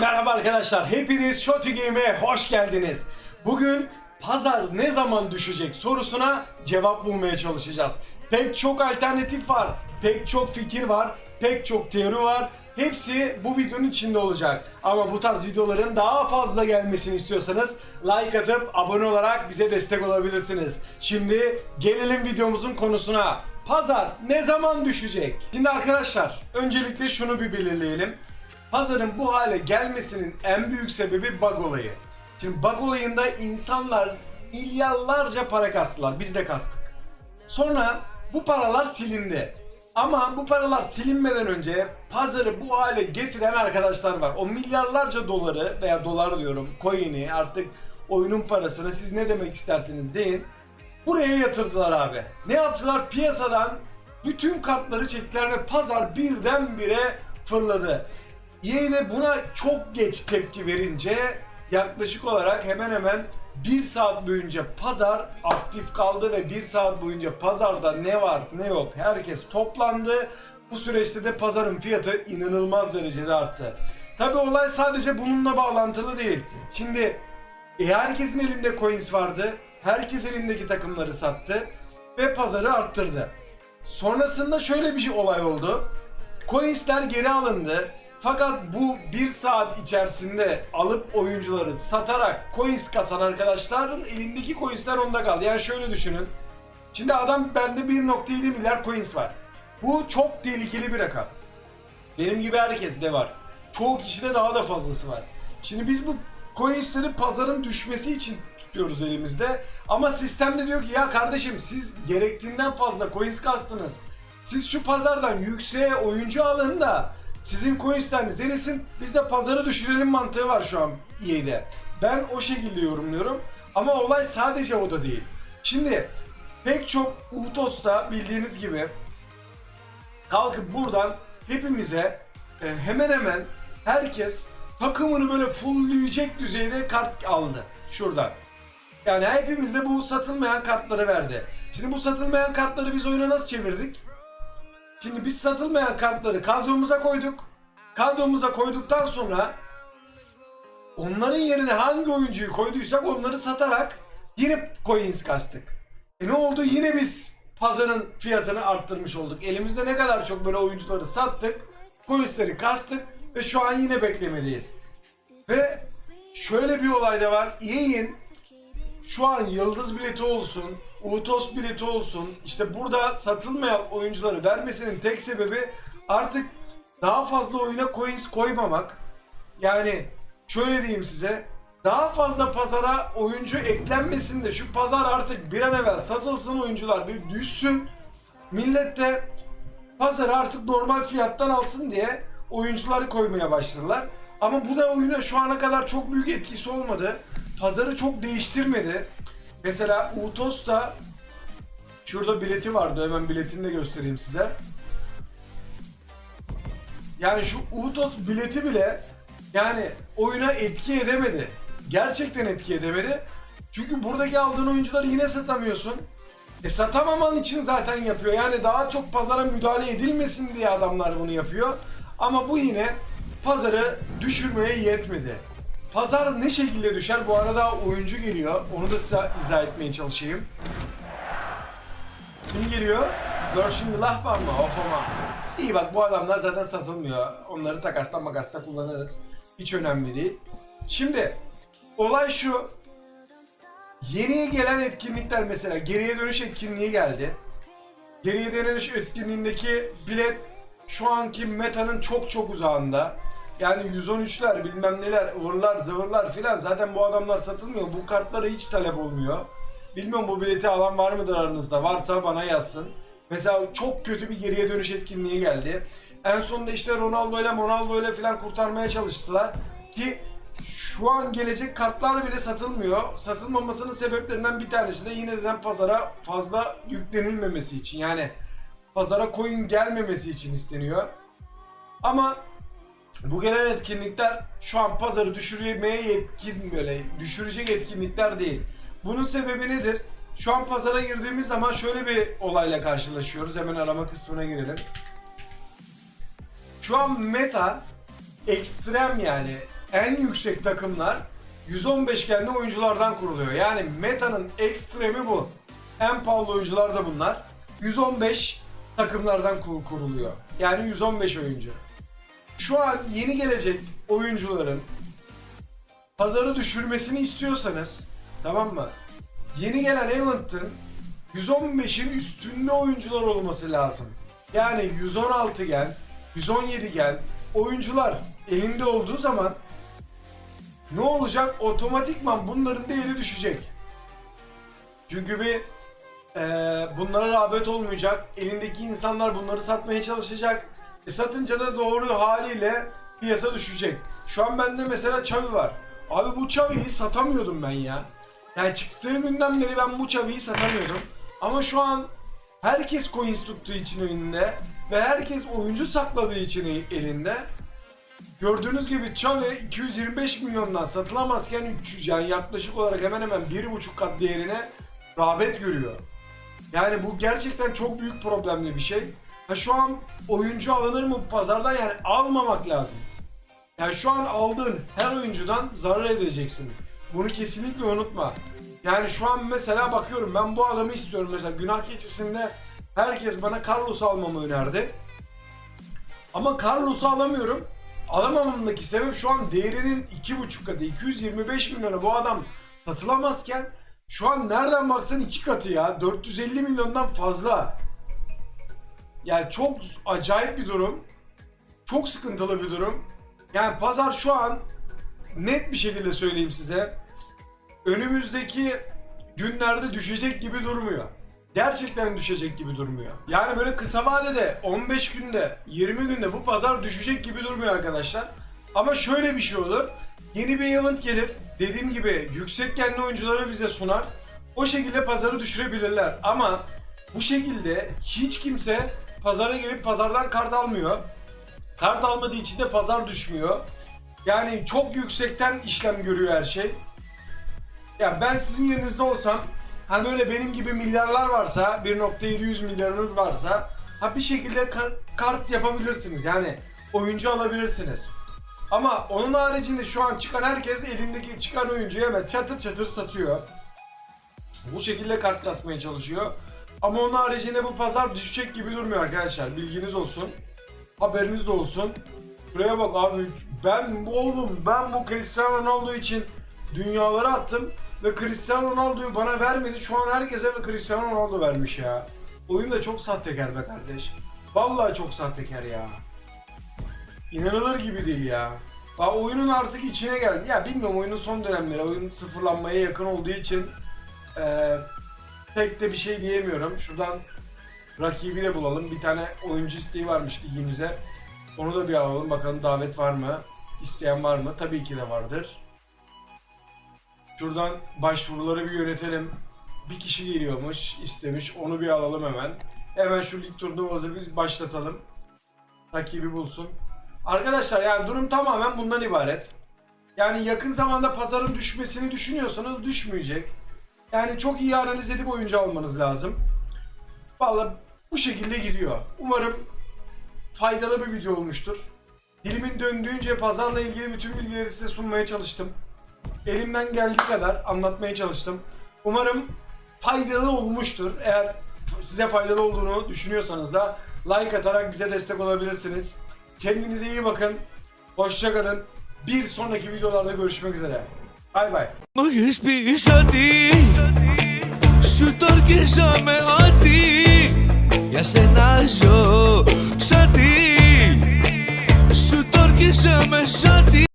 Merhaba arkadaşlar, hepiniz Shoti Game'e hoş geldiniz. Bugün pazar ne zaman düşecek sorusuna cevap bulmaya çalışacağız. Pek çok alternatif var, pek çok fikir var, pek çok teori var. Hepsi bu videonun içinde olacak. Ama bu tarz videoların daha fazla gelmesini istiyorsanız like atıp abone olarak bize destek olabilirsiniz. Şimdi gelelim videomuzun konusuna. Pazar ne zaman düşecek? Şimdi arkadaşlar öncelikle şunu bir belirleyelim. Pazarın bu hale gelmesinin en büyük sebebi bug olayı. Şimdi bug olayında insanlar milyarlarca para kastılar. Biz de kastık. Sonra bu paralar silindi. Ama bu paralar silinmeden önce pazarı bu hale getiren arkadaşlar var. O milyarlarca doları veya dolar diyorum, coin'i artık oyunun parasını siz ne demek isterseniz deyin. Buraya yatırdılar abi. Ne yaptılar? Piyasadan bütün kartları çektiler ve pazar birdenbire fırladı. EA de buna çok geç tepki verince yaklaşık olarak hemen hemen bir saat boyunca pazar aktif kaldı ve bir saat boyunca pazarda ne var ne yok herkes toplandı. Bu süreçte de pazarın fiyatı inanılmaz derecede arttı. Tabi olay sadece bununla bağlantılı değil. Şimdi e, herkesin elinde coins vardı. Herkes elindeki takımları sattı ve pazarı arttırdı. Sonrasında şöyle bir şey olay oldu. Coinsler geri alındı. Fakat bu bir saat içerisinde alıp oyuncuları satarak coins kasan arkadaşların elindeki coinsler onda kaldı. Yani şöyle düşünün. Şimdi adam bende 1.7 milyar coins var. Bu çok tehlikeli bir rakam. Benim gibi herkes de var. Çoğu kişide daha da fazlası var. Şimdi biz bu coinsleri pazarın düşmesi için tutuyoruz elimizde. Ama sistem de diyor ki ya kardeşim siz gerektiğinden fazla coins kastınız. Siz şu pazardan yükseğe oyuncu alın da sizin coinsleriniz erisin biz de pazarı düşürelim mantığı var şu an EA'de. Ben o şekilde yorumluyorum. Ama olay sadece o da değil. Şimdi pek çok Utos'ta bildiğiniz gibi kalkıp buradan hepimize e, hemen hemen herkes takımını böyle fullleyecek düzeyde kart aldı şuradan. Yani hepimiz bu satılmayan kartları verdi. Şimdi bu satılmayan kartları biz oyuna nasıl çevirdik? Şimdi biz satılmayan kartları kadromuza koyduk. Kadromuza koyduktan sonra onların yerine hangi oyuncuyu koyduysak onları satarak yine coins kastık. E ne oldu? Yine biz pazarın fiyatını arttırmış olduk. Elimizde ne kadar çok böyle oyuncuları sattık, coinsleri kastık ve şu an yine beklemedeyiz. Ve şöyle bir olay da var. EA'in şu an yıldız bileti olsun, Utos bileti olsun, işte burada satılmayan oyuncuları vermesinin tek sebebi artık daha fazla oyuna coins koymamak. Yani şöyle diyeyim size, daha fazla pazara oyuncu eklenmesin de şu pazar artık bir an evvel satılsın oyuncular bir düşsün. Millet de pazarı artık normal fiyattan alsın diye oyuncuları koymaya başladılar. Ama bu da oyuna şu ana kadar çok büyük etkisi olmadı. Pazarı çok değiştirmedi. Mesela Utos'ta şurada bileti vardı. Hemen biletini de göstereyim size. Yani şu Utos bileti bile yani oyuna etki edemedi. Gerçekten etki edemedi. Çünkü buradaki aldığın oyuncuları yine satamıyorsun. E satamaman için zaten yapıyor. Yani daha çok pazara müdahale edilmesin diye adamlar bunu yapıyor. Ama bu yine pazarı düşürmeye yetmedi. Pazar ne şekilde düşer? Bu arada oyuncu geliyor. Onu da size izah etmeye çalışayım. Kim geliyor? Görşin Lahban mı? Of ama. İyi bak bu adamlar zaten satılmıyor. Onları takasla makasla kullanırız. Hiç önemli değil. Şimdi olay şu. Yeniye gelen etkinlikler mesela geriye dönüş etkinliği geldi. Geriye dönüş etkinliğindeki bilet şu anki metanın çok çok uzağında. Yani 113'ler bilmem neler ıvırlar zıvırlar filan zaten bu adamlar satılmıyor. Bu kartlara hiç talep olmuyor. Bilmiyorum bu bileti alan var mıdır aranızda? Varsa bana yazsın. Mesela çok kötü bir geriye dönüş etkinliği geldi. En sonunda işte Ronaldo ile Ronaldo ile filan kurtarmaya çalıştılar. Ki şu an gelecek kartlar bile satılmıyor. Satılmamasının sebeplerinden bir tanesi de yine neden pazara fazla yüklenilmemesi için. Yani pazara coin gelmemesi için isteniyor. Ama bu gelen etkinlikler şu an pazarı düşürmeye yetkin böyle düşürecek etkinlikler değil. Bunun sebebi nedir? Şu an pazara girdiğimiz zaman şöyle bir olayla karşılaşıyoruz. Hemen arama kısmına girelim. Şu an meta ekstrem yani en yüksek takımlar 115 genli oyunculardan kuruluyor. Yani metanın ekstremi bu. En pahalı oyuncular da bunlar. 115 takımlardan kur- kuruluyor. Yani 115 oyuncu. Şu an yeni gelecek oyuncuların pazarı düşürmesini istiyorsanız tamam mı? Yeni gelen event'ın 115'in üstünde oyuncular olması lazım. Yani 116 gen, 117 gen oyuncular elinde olduğu zaman ne olacak? Otomatikman bunların değeri düşecek. Çünkü bir eee, bunlara rağbet olmayacak. Elindeki insanlar bunları satmaya çalışacak. E satınca da doğru haliyle piyasa düşecek. Şu an bende mesela Çavi var. Abi bu Çavi'yi satamıyordum ben ya. Yani çıktığı günden beri ben bu Çavi'yi satamıyordum. Ama şu an herkes coins tuttuğu için elinde ve herkes oyuncu sakladığı için elinde. Gördüğünüz gibi Xavi 225 milyondan satılamazken 300 yani yaklaşık olarak hemen hemen 1,5 kat değerine rağbet görüyor. Yani bu gerçekten çok büyük problemli bir şey. Ha şu an oyuncu alınır mı pazardan yani almamak lazım. Yani şu an aldığın her oyuncudan zarar edeceksin. Bunu kesinlikle unutma. Yani şu an mesela bakıyorum ben bu adamı istiyorum mesela günah keçisinde herkes bana Carlos'u almamı önerdi. Ama Carlos'u alamıyorum. Alamamamdaki sebep şu an değerinin 2,5 katı 225 milyona bu adam satılamazken şu an nereden baksan 2 katı ya 450 milyondan fazla. Yani çok acayip bir durum. Çok sıkıntılı bir durum. Yani pazar şu an net bir şekilde söyleyeyim size. Önümüzdeki günlerde düşecek gibi durmuyor. Gerçekten düşecek gibi durmuyor. Yani böyle kısa vadede 15 günde 20 günde bu pazar düşecek gibi durmuyor arkadaşlar. Ama şöyle bir şey olur. Yeni bir event gelir. Dediğim gibi yüksek genli oyuncuları bize sunar. O şekilde pazarı düşürebilirler. Ama bu şekilde hiç kimse pazara gelip pazardan kart almıyor. Kart almadığı için de pazar düşmüyor. Yani çok yüksekten işlem görüyor her şey. Ya ben sizin yerinizde olsam hani böyle benim gibi milyarlar varsa 1.700 milyarınız varsa ha bir şekilde kar- kart yapabilirsiniz. Yani oyuncu alabilirsiniz. Ama onun haricinde şu an çıkan herkes elindeki çıkan oyuncuyu hemen çatır çatır satıyor. Bu şekilde kart kasmaya çalışıyor. Ama onun haricinde bu pazar düşecek gibi durmuyor arkadaşlar. Bilginiz olsun. Haberiniz de olsun. Şuraya bak abi ben oğlum ben bu Cristiano Ronaldo için dünyaları attım ve Cristiano Ronaldo'yu bana vermedi. Şu an herkese ve Cristiano Ronaldo vermiş ya. Oyun da çok sahtekar be kardeş. Vallahi çok sahtekar ya. İnanılır gibi değil ya. Bak oyunun artık içine geldim. Ya bilmiyorum oyunun son dönemleri oyun sıfırlanmaya yakın olduğu için eee pek de bir şey diyemiyorum. Şuradan rakibi de bulalım. Bir tane oyuncu isteği varmış ligimize. Onu da bir alalım. Bakalım davet var mı? İsteyen var mı? Tabii ki de vardır. Şuradan başvuruları bir yönetelim. Bir kişi geliyormuş, istemiş. Onu bir alalım hemen. Hemen şu lig turnuvası bir başlatalım. Rakibi bulsun. Arkadaşlar yani durum tamamen bundan ibaret. Yani yakın zamanda pazarın düşmesini düşünüyorsanız düşmeyecek. Yani çok iyi analiz edip oyuncu almanız lazım. Vallahi bu şekilde gidiyor. Umarım faydalı bir video olmuştur. Dilimin döndüğünce pazarla ilgili bütün bilgileri size sunmaya çalıştım. Elimden geldiği kadar anlatmaya çalıştım. Umarım faydalı olmuştur. Eğer size faydalı olduğunu düşünüyorsanız da like atarak bize destek olabilirsiniz. Kendinize iyi bakın. Hoşçakalın. Bir sonraki videolarda görüşmek üzere. Bye bye. Μ' πει ότι σου το με ότι για σένα ζω σαν σου το με